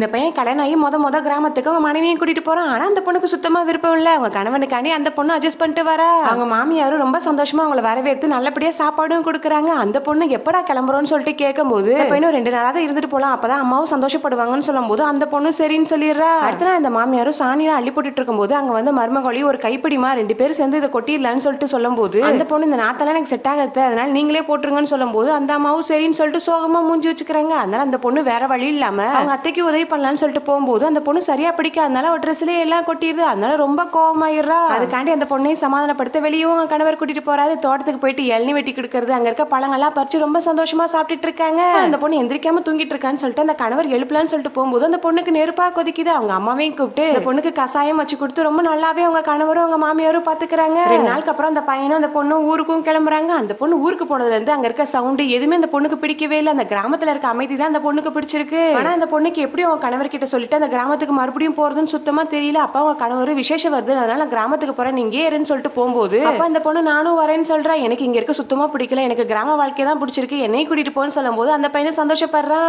இந்த பையன் கல்யாணம் ஆகி மொத முத கிராமத்துக்கு அவங்க மனைவியும் கூட்டிட்டு போறான். ஆனா அந்த பொண்ணுக்கு சுத்தமா விருப்பம் இல்ல. அவங்க கணவனுக்காண்டி அந்த பொண்ணு அட்ஜஸ்ட் பண்ணிட்டு வரா. அவங்க மாமியாரும் ரொம்ப சந்தோஷமா அவங்கள வரவேற்று நல்லபடியா சாப்பாடும் கொடுக்குறாங்க. அந்த பொண்ணு எப்படா கிளம்புறோம்னு சொல்லிட்டு கேட்கும்போது பையனும் ரெண்டு நாளாவது இருந்துட்டு போலாம். அப்பதான் அம்மாவும் சந்தோஷப்படுவாங்கன்னு சொல்லும்போது அந்த பொண்ணு சரின்னு சொல்லிடுறா. அடுத்த நாள் அந்த மாமியாரும் சாணியா அள்ளி போட்டுட்டு இருக்கும்போது அங்க வந்து மருமகளி ஒரு கைப்பிடிமா ரெண்டு பேரும் சேர்ந்து இதை கொட்டிடலான்னு சொல்லிட்டு சொல்லும்போது அந்த பொண்ணு இந்த நாத்தெல்லாம் எனக்கு செட் ஆகாது. அதனால நீங்களே போட்டுருங்கன்னு சொல்லும்போது அந்த அம்மாவும் சரின்னு சொல்லிட்டு சோகமா மூஞ்சி வச்சுக்கிறாங்க. அதனால அந்த பொண்ணு வேற வழி இல்லாம அவங்க அத்தைக்கு உதவி பண்ணலாம்னு சொல்லிட்டு போகும்போது அந்த பொண்ணு சரியா பிடிக்காதனால ஒரு ட்ரெஸ்லயே எல்லாம் கொட்டிடுது. அதனால ரொம்ப கோவமாயிடுறா. அதுக்காண்டி அந்த பொண்ணையும் சமாதானப்படுத்த வெளியும் அவங்க கணவர் கூட்டிட்டு போறாரு. தோட்டத்துக்கு போயிட்டு இளநி வெட்டி கொடுக்கறது அங்க இருக்க பழங்கள்லாம் பறிச்சு ரொம்ப சந்தோஷமா சாப்பிட்டுட்டு இருக்காங்க. அந்த பொண்ணு எந்திரிக்காம தூங்கிட்டு இருக்கான்னு சொல்லிட்டு அந்த கணவர் எழுப்பலான்னு சொல்லிட்டு போகும்போது அந்த பொண்ணுக்கு நெருப்பா கொதிக்குது. அவங்க அம்மாவையும் கூப்பிட்டு அந்த பொண்ணுக்கு கசாயம் வச்சு கொடுத்து ரொம்ப நல்லாவே அவங்க கணவரும் அவங்க மாமியாரும் பாத்துக்கிறாங்க. ரெண்டு நாளுக்கு அப்புறம் அந்த பையனும் அந்த பொண்ணும் ஊருக்கும் கிளம்புறாங்க. அந்த பொண்ணு ஊருக்கு போனதுல இருந்து அங்க இருக்க சவுண்டு எதுவுமே அந்த பொண்ணுக்கு பிடிக்கவே இல்லை. அந்த கிராமத்துல இருக்க அமைதி தான் அந்த பொண்ணுக்கு பிடிச்சிருக்கு. ஆனா அந்த பொண்ணுக்கு எப்படி அவங்க கணவர் கிட்ட சொல்லிட்டு அந்த கிராமத்துக்கு மறுபடியும் போறதுன்னு சுத்தமா தெரியல. அப்பா அவங்க கணவர் விசேஷம் வருது அதனால நான் கிராமத்துக்கு போறேன் இங்கே இருன்னு சொல்லிட்டு போகும்போது அந்த பொண்ணு நானும் வரேன்னு சொல்றா. எனக்கு இங்க இருக்க சுத்தமா பிடிக்கல. எனக்கு கிராம வாழ்க்கை தான் பிடிச்சிருக்கு. என்னையும் கூட்டிட்டு போன்னு சொல்லும்போது அந்த பையனை சந்தோஷப்படுறான்.